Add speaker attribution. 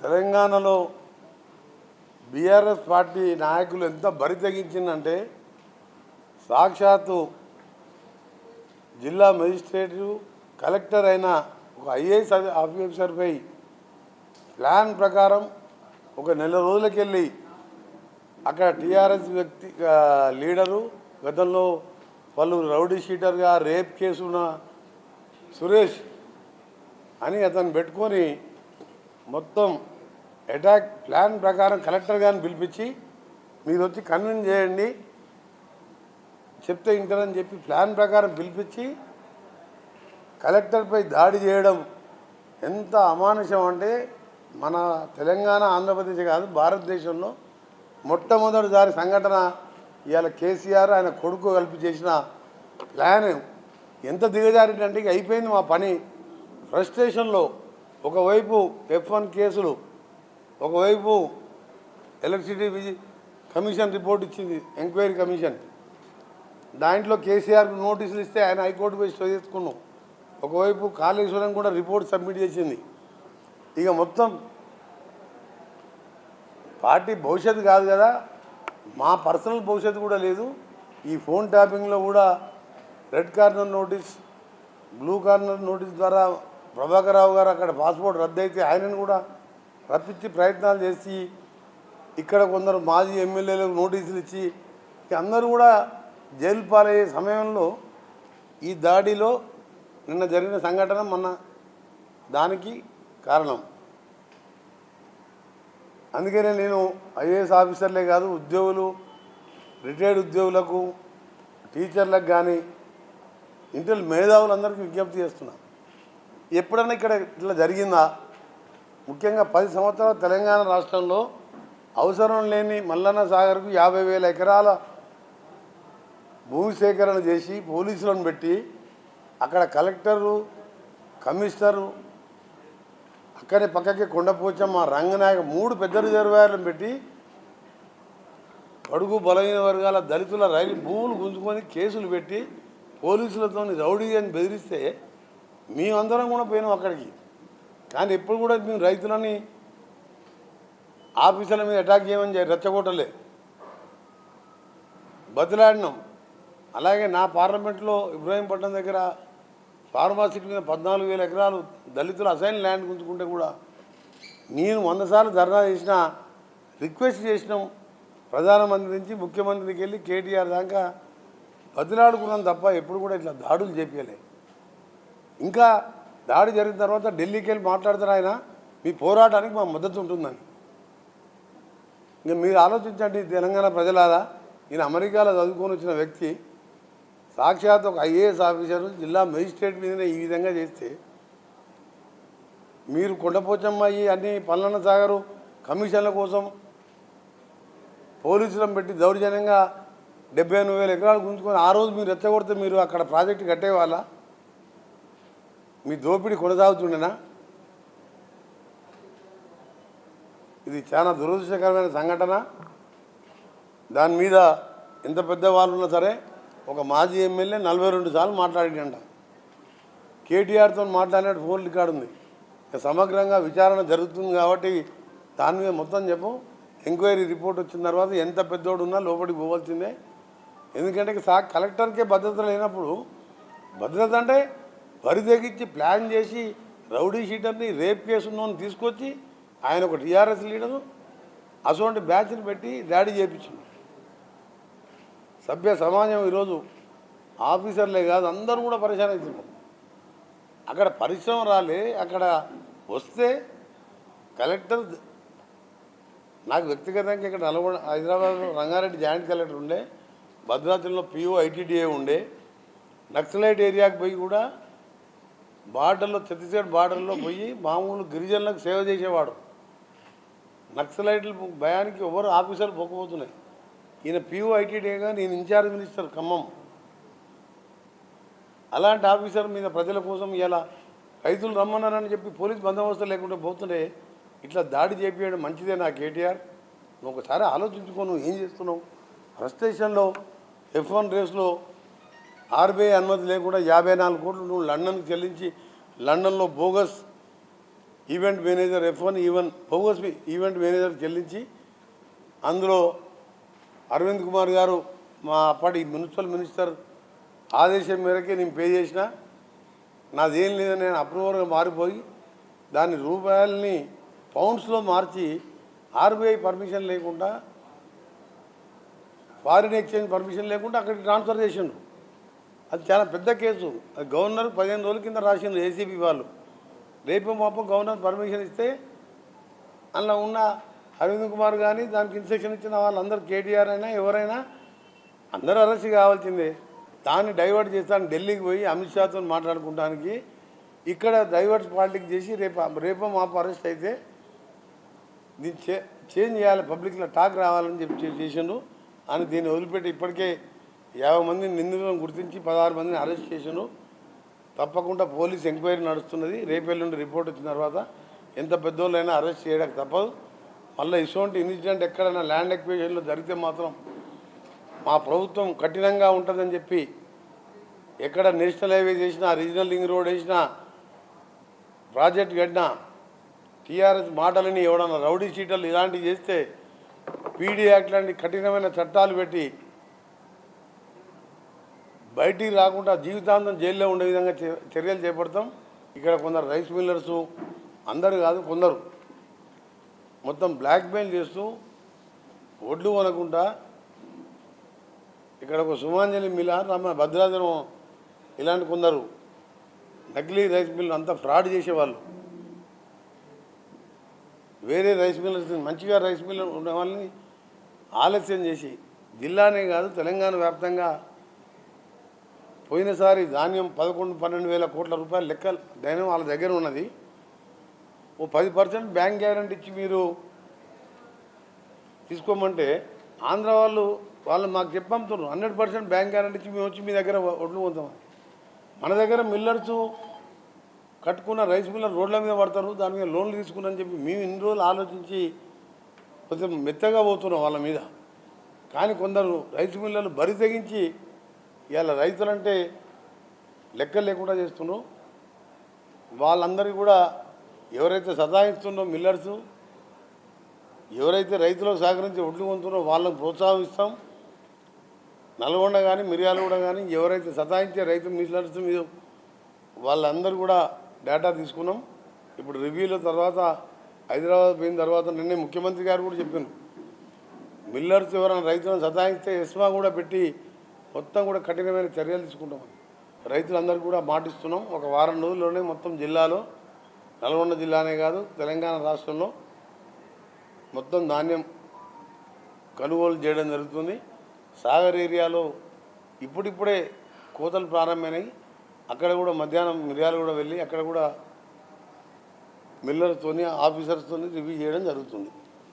Speaker 1: తెలంగాణలో BRS party నాయకులు ఎంత బరి తెగించిందంటే సాక్షాత్తు జిల్లా మెజిస్ట్రేటు కలెక్టర్ అయిన ఒక ఐఏఎస్ ఆఫీసర్పై ప్లాన్ ప్రకారం ఒక నెల రోజులకెళ్ళి అక్కడ టీఆర్ఎస్ వ్యక్తి లీడరు గతంలో వాళ్ళు రౌడీ షీటర్గా రేప్ కేసు ఉన్న సురేష్ అని అతను పెట్టుకొని మొత్తం అటాక్ ప్లాన్ ప్రకారం కలెక్టర్ గారిని పిలిపించి మీరు వచ్చి కన్విన్స్ చేయండి చెప్తే ఇంటారని చెప్పి ప్లాన్ ప్రకారం పిలిపించి కలెక్టర్పై దాడి చేయడం ఎంత అమానుషం అంటే మన తెలంగాణ ఆంధ్రప్రదేశ్ కాదు భారతదేశంలో మొట్టమొదటిసారి సంఘటన ఇవాళ కేసీఆర్ ఆయన కొడుకు కలిపి చేసిన ప్లాన్ ఎంత దిగజారిందంటే అయిపోయింది మా పని. ఫ్రస్ట్రేషన్లో ఒకవైపు ఎఫ్ వన్ కేసులు ఒకవైపు ఎలక్ట్రిసిటీ విజి- కమిషన్ రిపోర్ట్ ఇచ్చింది ఎంక్వైరీ కమిషన్. దాంట్లో కేసీఆర్ నోటీసులు ఇస్తే ఆయన హైకోర్టు పోయి స్టో చేసుకున్నాం. ఒకవైపు కాళేశ్వరం కూడా రిపోర్ట్ సబ్మిట్ చేసింది. ఇక మొత్తం పార్టీ భవిష్యత్తు కాదు కదా మా పర్సనల్ భవిష్యత్తు కూడా లేదు. ఈ ఫోన్ ట్యాపింగ్లో కూడా red corner notice blue corner notice ద్వారా ప్రభాకరరావు గారు అక్కడ పాస్పోర్ట్ రద్దు అయితే ఆయనను కూడా రప్పించి ప్రయత్నాలు చేసి ఇక్కడ కొందరు మాజీ ఎమ్మెల్యేలకు నోటీసులు ఇచ్చి అందరూ కూడా జైలు పాలయ్యే సమయంలో ఈ దాడిలో నిన్న జరిగిన సంఘటన మొన్న దానికి కారణం. అందుకనే నేను ఐఏఎస్ ఆఫీసర్లే కాదు ఉద్యోగులు రిటైర్డ్ ఉద్యోగులకు టీచర్లకు కానీ ఇంటర్ మేధావులందరికీ విజ్ఞప్తి చేస్తున్నా. ఎప్పుడైనా ఇక్కడ ఇట్లా జరిగిందా? ముఖ్యంగా పది సంవత్సరాల తెలంగాణ రాష్ట్రంలో అవసరం లేని మల్లన్న సాగర్కు యాభై వేల ఎకరాల భూమి సేకరణ చేసి పోలీసులను పెట్టి అక్కడ కలెక్టరు కమిషనరు అక్కడే పక్కకి కొండపోచమ్మ రంగనాయక మూడు పెద్ద రిజర్వాయర్లను పెట్టి పడుగు బలహీన వర్గాల దళితుల రైలు భూములు గుంజుకొని కేసులు పెట్టి పోలీసులతో రౌడీ అని బెదిరిస్తే మేమందరం కూడా పోయినాం అక్కడికి. కానీ ఎప్పుడు కూడా మేము రైతులని ఆఫీసుల మీద అటాక్ చేయమని రెచ్చగొట్టలే. బతిలాడినాం. అలాగే నా పార్లమెంట్లో ఇబ్రాహీంపట్నం దగ్గర ఫార్మాసిటీ మీద పద్నాలుగు వేల ఎకరాలు దళితులు అసైన్ ల్యాండ్ గుంజుకుంటే కూడా నేను వంద సార్లు ధర్నా చేసిన రిక్వెస్ట్ చేసినాం ప్రధానమంత్రి నుంచి ముఖ్యమంత్రికి వెళ్ళి కేటీఆర్ దాకా బతిలాడుకున్నాం తప్ప ఎప్పుడు కూడా ఇట్లా దాడులు చేపించలే ఇంకా దాడి జరిగిన తర్వాత ఢిల్లీకి వెళ్ళి మాట్లాడతారు ఆయన మీ పోరాటానికి మా మద్దతు ఉంటుందని. ఇంకా మీరు ఆలోచించండి తెలంగాణ ప్రజలారా ఈయన అమెరికాలో చదువుకొని వచ్చిన వ్యక్తి సాక్షాత్ ఒక ఐఏఎస్ ఆఫీసర్ జిల్లా మెజిస్ట్రేట్ మీదనే ఈ విధంగా చేస్తే మీరు కొండపోచమ్మాయి అన్ని పల్లన్న సాగరు కమిషన్ల కోసం పోలీసులను పెట్టి దౌర్జన్యంగా డెబ్బై ఎనిమిది వేల ఎకరాలు గుంజుకొని ఆ రోజు మీరు రెచ్చగొడితే మీరు అక్కడ ప్రాజెక్టు కట్టేవాళ్ళ? మీ దోపిడీ కొనసాగుతుండేనా? ఇది చాలా దురదృష్టకరమైన సంఘటన. దాని మీద ఎంత పెద్ద వాళ్ళు ఉన్నా సరే ఒక మాజీ ఎమ్మెల్యే నలభై రెండు సార్లు మాట్లాడిండంట కేటీఆర్తో మాట్లాడినట్టు ఫోన్ రికార్డు ఉంది. ఇక సమగ్రంగా విచారణ జరుగుతుంది కాబట్టి దాని మీద మొత్తం చెప్పు. ఎంక్వైరీ రిపోర్ట్ వచ్చిన తర్వాత ఎంత పెద్దోడు ఉన్నా లోపలికి పోవాల్సిందే. ఎందుకంటే సా కలెక్టర్కే భద్రత లేనప్పుడు భద్రత అంటే వరి తెగించి ప్లాన్ చేసి రౌడీ షీటర్ని రేప్ కేసు తీసుకొచ్చి ఆయన ఒక టీఆర్ఎస్ లీడరు అటువంటి బ్యాచ్ని పెట్టి దాడి చేయించింది సభ్య సమాజం ఈరోజు ఆఫీసర్లే కాదు అందరూ కూడా పరిశాన్ అవుతున్నారు అక్కడ పరిశ్రమ రాలే అక్కడ వస్తే కలెక్టర్ నాకు వ్యక్తిగతంగా ఇక్కడ నల్గొండ హైదరాబాద్లో రంగారెడ్డి జాయింట్ కలెక్టర్ ఉండే భద్రాచలంలో పిఓ ఐటీడీఏ ఉండే నక్సలైట్ ఏరియాకి పోయి కూడా బార్డర్లో ఛత్తీస్గఢ్ బార్డర్లో పోయి మామూలు గిరిజనులకు సేవ చేసేవాడు. నక్సలైట్ల భయానికి ఎవరు ఆఫీసర్లు పోకపోతున్నాయి. ఈయన పిఓ ఐటీడీగా నేను ఇన్ఛార్జ్ మినిస్టర్ ఖమ్మం. అలాంటి ఆఫీసర్ మీద ప్రజల కోసం ఇలా రైతులు రమ్మన్నారని చెప్పి పోలీస్ బందోబస్తు లేకుండా పోతుండే ఇట్లా దాడి చేపించడం మంచిదే నా కేటీఆర్. నువ్వు ఒకసారి ఆలోచించుకో నువ్వు ఏం చేస్తున్నావు? ఫ్రస్ట్రేషన్లో ఎఫ్ వన్ రేస్లో ఆర్బీఐ అనుమతి లేకుండా యాభై నాలుగు కోట్లు నువ్వు లండన్కి చెల్లించి లండన్లో bogus event manager F one even bogus event manager చెల్లించి అందులో అరవింద్ కుమార్ గారు మా అప్పటి మున్సిపల్ మినిస్టర్ ఆదేశం మేరకే నేను పే చేసిన నాదేం లేదని నేను అప్రూవర్గా మారిపోయి దాని రూపాయలని పౌండ్స్లో మార్చి ఆర్బీఐ పర్మిషన్ లేకుండా ఫారిన్ ఎక్స్చేంజ్ పర్మిషన్ లేకుండా అక్కడికి ట్రాన్స్ఫర్ చేసిండ్రు. అది చాలా పెద్ద కేసు. అది గవర్నర్ పదిహేను రోజుల కింద రాసింది ఏసీబీ వాళ్ళు. రేపు మాపం గవర్నర్ పర్మిషన్ ఇస్తే అందులో ఉన్న అరవింద్ కుమార్ కానీ దానికి ఇన్స్ట్రక్షన్ ఇచ్చిన వాళ్ళందరూ కేటీఆర్ అయినా ఎవరైనా అందరూ అరెస్ట్ కావాల్సిందే. దాన్ని డైవర్ట్ చేస్తాను ఢిల్లీకి పోయి అమిత్ షాతో మాట్లాడుకోవడానికి ఇక్కడ డైవర్ట్ పాలిటిక్స్ చేసి రేపు రేపు మాపు అరెస్ట్ అయితే దీన్ని చే చేంజ్ చేయాలి పబ్లిక్లో టాక్ రావాలని చెప్పి చేసిండు అని దీన్ని వదిలిపెట్టి ఇప్పటికే యాభై మంది నిందితులను గుర్తించి పదహారు మందిని అరెస్ట్ చేశాను. తప్పకుండా పోలీస్ ఎంక్వైరీ నడుస్తున్నది. రేపెల్లుండి రిపోర్ట్ వచ్చిన తర్వాత ఎంత పెద్దోళ్ళైనా అరెస్ట్ చేయడానికి తప్పదు. మళ్ళీ ఇటువంటి ఇన్సిడెంట్ ఎక్కడైనా ల్యాండ్ ఎక్విజన్లో జరిగితే మాత్రం మా ప్రభుత్వం కఠినంగా ఉంటుందని చెప్పి ఎక్కడ నేషనల్ హైవే చేసినా రీజనల్ లింక్ రోడ్ వేసినా ప్రాజెక్ట్ కట్టినా టీఆర్ఎస్ మాటలని ఎవడన్నా రౌడీ చీటలు ఇలాంటివి చేస్తే పీడీ యాక్ట్ లాంటి కఠినమైన చట్టాలు పెట్టి బయటికి రాకుండా జీవితాంతం జైల్లో ఉండే విధంగా చర్యలు చేపడతాం. ఇక్కడ కొందరు రైస్ మిల్లర్సు అందరు కాదు కొందరు. మొత్తం బ్లాక్మెయిల్ చేస్తూ ఒడ్లు కొనకుండా ఇక్కడ ఒక సుమాంజలి మిల రమ్మ భద్రాచలం ఇలాంటి కొందరు నకిలీ రైస్ మిల్లు అంతా ఫ్రాడ్ చేసేవాళ్ళు. వేరే రైస్ మిల్లర్స్ మంచిగా రైస్ మిల్లర్ ఉండే వాళ్ళని ఆలస్యం చేసి జిల్లానే కాదు తెలంగాణ వ్యాప్తంగా పోయినసారి ధాన్యం పదకొండు పన్నెండు వేల కోట్ల రూపాయల లెక్క ధైర్యం వాళ్ళ దగ్గర ఉన్నది. ఓ పది పర్సెంట్ బ్యాంక్ గ్యారంటీ ఇచ్చి మీరు తీసుకోమంటే ఆంధ్ర వాళ్ళు వాళ్ళు మాకు చెప్పంతున్నారు. హండ్రెడ్ పర్సెంట్ బ్యాంక్ గ్యారంటీ ఇచ్చి మేము వచ్చి మీ దగ్గర ఒడ్లు పొందాం మన దగ్గర మిల్లర్స్ కట్టుకున్న రైస్ మిల్లర్ రోడ్ల మీద పడతారు దాని మీద లోన్లు తీసుకున్నారని చెప్పి మేము ఇన్ని రోజులు ఆలోచించి కొంచెం మెత్తగా పోతున్నాం వాళ్ళ మీద. కానీ కొందరు రైస్ మిల్లర్లు బరి తెగించి ఇవాళ రైతులంటే లెక్క లేకుండా చేస్తున్నాం వాళ్ళందరికీ కూడా ఎవరైతే సతాయిస్తుందో మిల్లర్సు ఎవరైతే రైతులకు సహకరించి ఒడ్లు కొంటున్నారో వాళ్ళని ప్రోత్సాహిస్తాం. నల్గొండ కానీ మిర్యాలగూడ కానీ ఎవరైతే సతాయించే రైతు మిల్లర్స్ మీద వాళ్ళందరూ కూడా డేటా తీసుకున్నాం. ఇప్పుడు రివ్యూల తర్వాత హైదరాబాద్ పోయిన తర్వాత నిన్నే ముఖ్యమంత్రి గారు కూడా చెప్పాను మిల్లర్స్ ఎవరైనా రైతులను సతాయిస్తే ఎస్మా కూడా పెట్టి మొత్తం కూడా కఠినమైన చర్యలు తీసుకుంటాం రైతులందరికీ కూడా మాటిస్తున్నాం. ఒక వారం రోజుల్లోనే మొత్తం జిల్లాలో నల్గొండ జిల్లానే కాదు తెలంగాణ రాష్ట్రంలో మొత్తం ధాన్యం కొనుగోలు చేయడం జరుగుతుంది. సాగర్ ఏరియాలో ఇప్పుడిప్పుడే కోతలు ప్రారంభమైనాయి. అక్కడ కూడా మధ్యాహ్నం మిర్యాలు కూడా వెళ్ళి అక్కడ కూడా మిల్లర్స్తోని ఆఫీసర్స్తోని రివ్యూ చేయడం జరుగుతుంది.